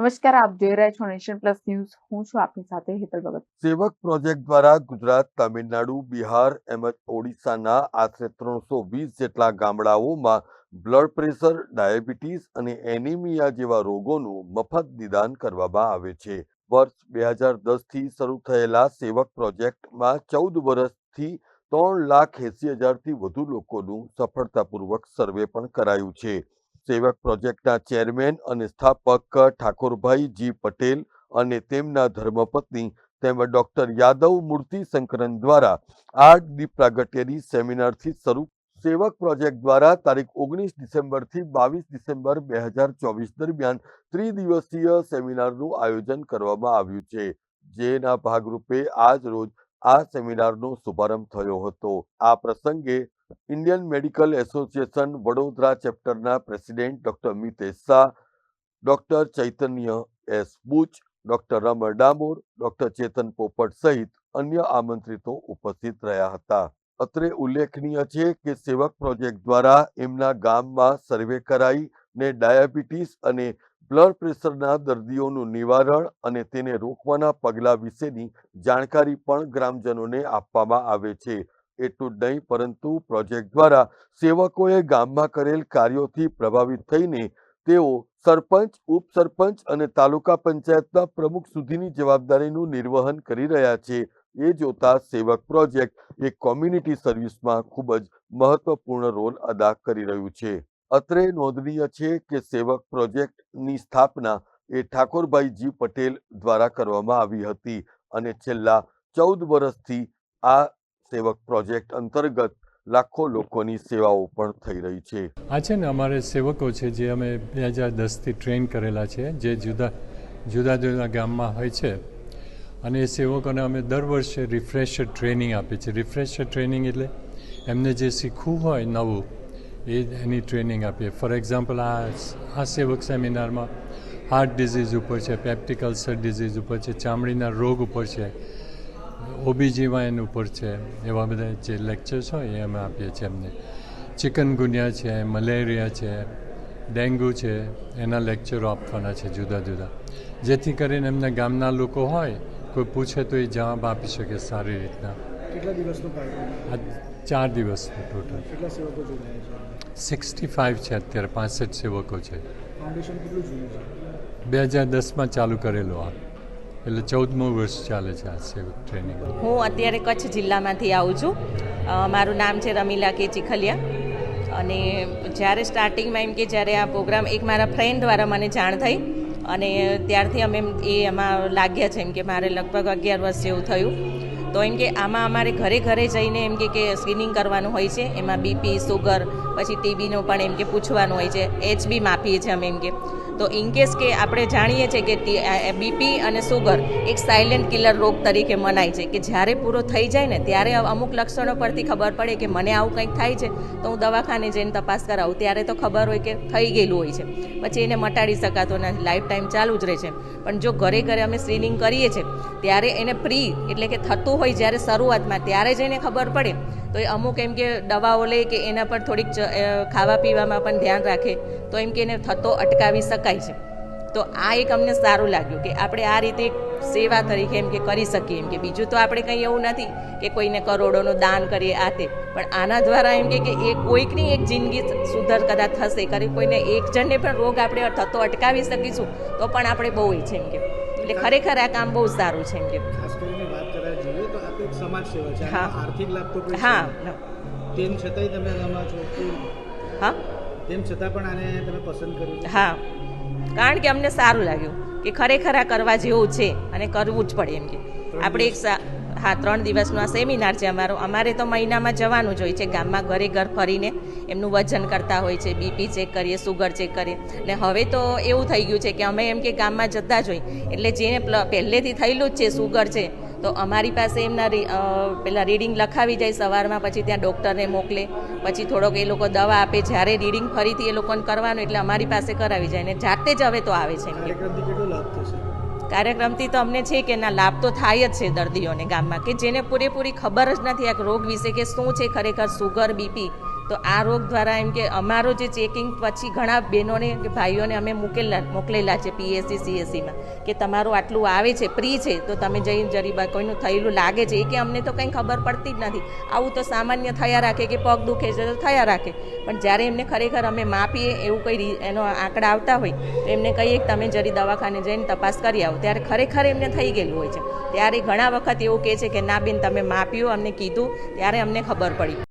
નમસ્કાર, આપ જોઈ રહ્યા છો નેશન પ્લસ ન્યૂઝ. હું છું આપની સાથે હેતલ ભગત. સેવક પ્રોજેક્ટ દ્વારા ગુજરાત, તમિલનાડુ, બિહાર તેમજ ઓડિશાના આશરે ત્રણસો વીસ જેટલા ગામડાઓમાં બ્લડ પ્રેશર, ડાયાબિટીસ અને એનિમિયા જેવા રોગોનું મફત નિદાન કરવામાં આવે છે. વર્ષ બે હજાર દસથી શરૂ થયેલા સેવક પ્રોજેક્ટમાં ચૌદ વર્ષથી ત્રણ લાખ એસી હજારથી વધુ લોકોનું સફળતાપૂર્વક સર્વે પણ કરાયું છે. સેવક પ્રોજેક્ટના ચેરમેન અને સ્થાપક ઠાકોરભાઈ જી પટેલ અને તેમના ધર્મપત્ની તેમજ ડોક્ટર યાદવ મૂર્તિ શંકરન દ્વારા આઠ દીપ પ્રાગટ્યની સેમિનારથી શરૂ. સેવક પ્રોજેક્ટ દ્વારા તારીખ ઓગણીસ ડિસેમ્બરથી બાવીસ ડિસેમ્બર બે હજાર ચોવીસ દરમિયાન ત્રિદિવસીય સેમિનારનું આયોજન કરવામાં આવ્યું છે. જેના ભાગરૂપે આજ રોજ આ સેમિનારનો શુભારંભ થયો હતો. આ પ્રસંગે Indian medical association Vadodara ચેપ્ટરના president doctor Mitesh Shah doctor Chaitanya S Buch, doctor Raman Damor, doctor Chetan Popat સહિત અન્ય આમંત્રિતો ઉપસ્થિત રહ્યા હતા. અત્રે ઉલ્લેખનીય છે કે સેવક પ્રોજેક્ટ દ્વારા એમના ગામમાં સર્વે કરાઈ ને ડાયાબિટીસ અને બ્લડ પ્રેશરના દર્દીઓનું નિવારણ અને તેને રોકવાના પગલાં વિશેની જાણકારી પણ ગ્રામજનોને આપવામાં આવે છે. એટલું જ નહીં, પરંતુ પ્રોજેક્ટ દ્વારા સેવકોએ ગામમાં કરેલ કાર્યોથી પ્રભાવિત થઈને તેઓ સરપંચ, ઉપસરપંચ અને તાલુકા પંચાયતના પ્રમુખ સુધીની જવાબદારીનું નિર્વહન કરી રહ્યા છે. એ જોતા સેવક પ્રોજેક્ટ એ કોમ્યુનિટી સર્વિસમાં ખૂબ જ મહત્વપૂર્ણ રોલ અદા કરી રહ્યું છે. અત્રે નોંધનીય છે કે સેવક પ્રોજેક્ટની સ્થાપના એ ઠાકોરભાઈ જી પટેલ દ્વારા કરવામાં આવી હતી અને છેલ્લા ચૌદ વર્ષથી આ સેવક પ્રોજેક્ટ અંતર્ગત લાખો લોકોની સેવાઓ પણ થઈ રહી છે. આ છે ને અમારે સેવકો છે જે અમે બે હજાર દસથી ટ્રેન કરેલા છે, જે જુદા જુદા જુદા ગામમાં હોય છે. અને એ સેવકોને અમે દર વર્ષે રિફ્રેશર ટ્રેનિંગ આપીએ છીએ. રિફ્રેશર ટ્રેનિંગ એટલે એમને જે શીખવું હોય નવું, એ એની ટ્રેનિંગ આપીએ. ફોર એક્ઝામ્પલ આ આ સેવક સેમિનારમાં હાર્ટ ડિઝીઝ ઉપર છે પેપ્ટિક અલ્સર ડિઝીઝ ઉપર છે, ચામડીના રોગ ઉપર છે. ઓબીજીવાયન ઉપર છે એવા બધા જે લેક્ચર્સ હોય એ અમે આપીએ છીએ એમને. ચિકનગુનિયા છે મલેરિયા છે ડેન્ગ્યુ છે એના લેક્ચરો આપવાના છે જુદા જુદા. જેથી કરીને એમના ગામના લોકો હોય કોઈ પૂછે તો એ જવાબ આપી શકે સારી રીતના. કેટલા દિવસનો આ ચાર દિવસ ટોટલ કેટલા સેવકો જોડાયા સિક્સટી ફાઇવ છે અત્યારે પાસઠ સેવકો છે? બે હજાર દસમાં ચાલુ કરેલો આ. એટલે ચૌદમું વર્ષ ચાલે છે આ સેવક ટ્રેનિંગ હું અત્યારે કચ્છ જિલ્લામાંથી આવું છું. મારું નામ છે રમીલા કે ચીખલિયા. અને જ્યારે સ્ટાર્ટિંગમાં એમ કે જ્યારે આ પ્રોગ્રામ એક મારા ફ્રેન્ડ દ્વારા મને જાણ થઈ અને ત્યારથી અમે એ એમાં લાગ્યા છે એમ કે મારે લગભગ અગિયાર વર્ષ જેવું થયું. તો એમ કે આમાં અમારે ઘરે ઘરે જઈને એમ કે સ્ક્રીનિંગ કરવાનું હોય છે. એમાં બીપી સુગર પછી ટીબીનું પણ એમ કે પૂછવાનું હોય છે. એચબી માપીએ છીએ અમે એમ કે. તો ઇનકેસ કે આપણે જાણીએ છીએ કે બીપી અને સુગર એક સાયલેન્ટ કિલર રોગ તરીકે મનાય છે. કે જ્યારે પૂરો થઈ જાય ને ત્યારે અમુક લક્ષણો પરથી ખબર પડે કે મને આવું કંઈક થાય છે, તો હું દવાખાને જઈને તપાસ કરાવું. ત્યારે તો ખબર હોય કે થઈ ગયેલું હોય છે. પછી એને મટાડી શકાતો નથી. લાઈફ ટાઈમ ચાલુ જ રહે છે. પણ જો ઘરે ઘરે અમે સ્ક્રીનિંગ કરીએ છીએ, ત્યારે એને પ્રી એટલે કે થતું હોય જ્યારે શરૂઆતમાં, ત્યારે જ એને ખબર પડે. તો એ અમુક એમ કે દવાઓ લે કે એના પર થોડીક ખાવા પીવામાં પણ ધ્યાન રાખે. તો એમ કે એને થતો અટકાવી શકાય છે. તો આ એક અમને સારું લાગ્યું કે આપણે આ રીતે સેવા તરીકે એમ કે કરી શકીએ. એમ કે બીજું તો આપણે કંઈ એવું નથી કે કોઈને કરોડોનું દાન કરીએ આ તે. પણ આના દ્વારા એમ કે એ કોઈકની એક જિંદગી સુધર કદાચ થશે. કરી કોઈને એક જણને પણ રોગ આપણે થતો અટકાવી શકીશું, તો પણ આપણે બહુ એ છે એમ કે. એટલે ખરેખર આ કામ બહુ સારું છે એમ કે. એક સમાજ સેવા છે. આર્થિક લાભ તો હા. તેમ છતાંય તમે આમાં છો હા? તેમ છતાં પણ આને તમે પસંદ કર્યું. હા. કારણ કે અમને સારું લાગ્યું કે ખરેખર આ કરવા જેવું છે અને કરવું જ પડે એમ કે. આપણે એક હા ત્રણ દિવસનો આ સેમિનાર છે અમારો. અમારે તો મહિનામાં જવાનું જ હોય છે. ગામમાં ઘરે ઘર ફરીને એમનું વજન કરતા હોય છે. બીપી ચેક કરીએ સુગર ચેક કરીએ. ને હવે તો એવું થઈ ગયું છે કે અમે એમ કે ગામમાં જતા જ હોય. એટલે જેને પહેલેથી થયેલું જ છે સુગર છે તો અમારી પાસે એમના પેલા રીડિંગ લખાવી જાય સવારમાં પછી ત્યાં ડૉક્ટરને મોકલે પછી થોડોક એ લોકો દવા આપે. જ્યારે રીડિંગ ફરીથી એ લોકોને કરવાનું એટલે અમારી પાસે કરાવી જાય ને જાતે જ હવે તો આવે છે કાર્યક્રમથી તો અમને છે કે ના લાભ તો થાય જ છે દર્દીઓને ગામમાં કે જેને પૂરેપૂરી ખબર જ નથી આ રોગ વિશે કે શું છે ખરેખર સુગર બીપી તો આ રોગ દ્વારા એમ કે અમારો જે ચેકિંગ પછી ઘણા બહેનોને કે ભાઈઓને અમે મૂકેલા, મોકલેલા છે પીએસસી સીએસસીમાં કે તમારું આટલું આવે છે પ્રી છે, તો તમે જઈને જરીબા કોઈનું થયેલું લાગે છે, એ કે અમને તો કંઈ ખબર પડતી જ નથી. આવું તો સામાન્ય થયા રાખે કે પગ દુખે છે તો થયા રાખે. પણ જ્યારે એમને ખરેખર અમે માપીએ એવું કંઈ એનો આંકડા આવતા હોય, તો એમને કહીએ કે તમે જરી દવાખાને જઈને તપાસ કરી આવો. ત્યારે ખરેખર એમને થઈ ગયેલું હોય છે. ત્યારે ઘણા વખત એવું કહે છે કે, ના બેન, તમે માપ્યું, અમને કીધું. ત્યારે અમને ખબર પડી.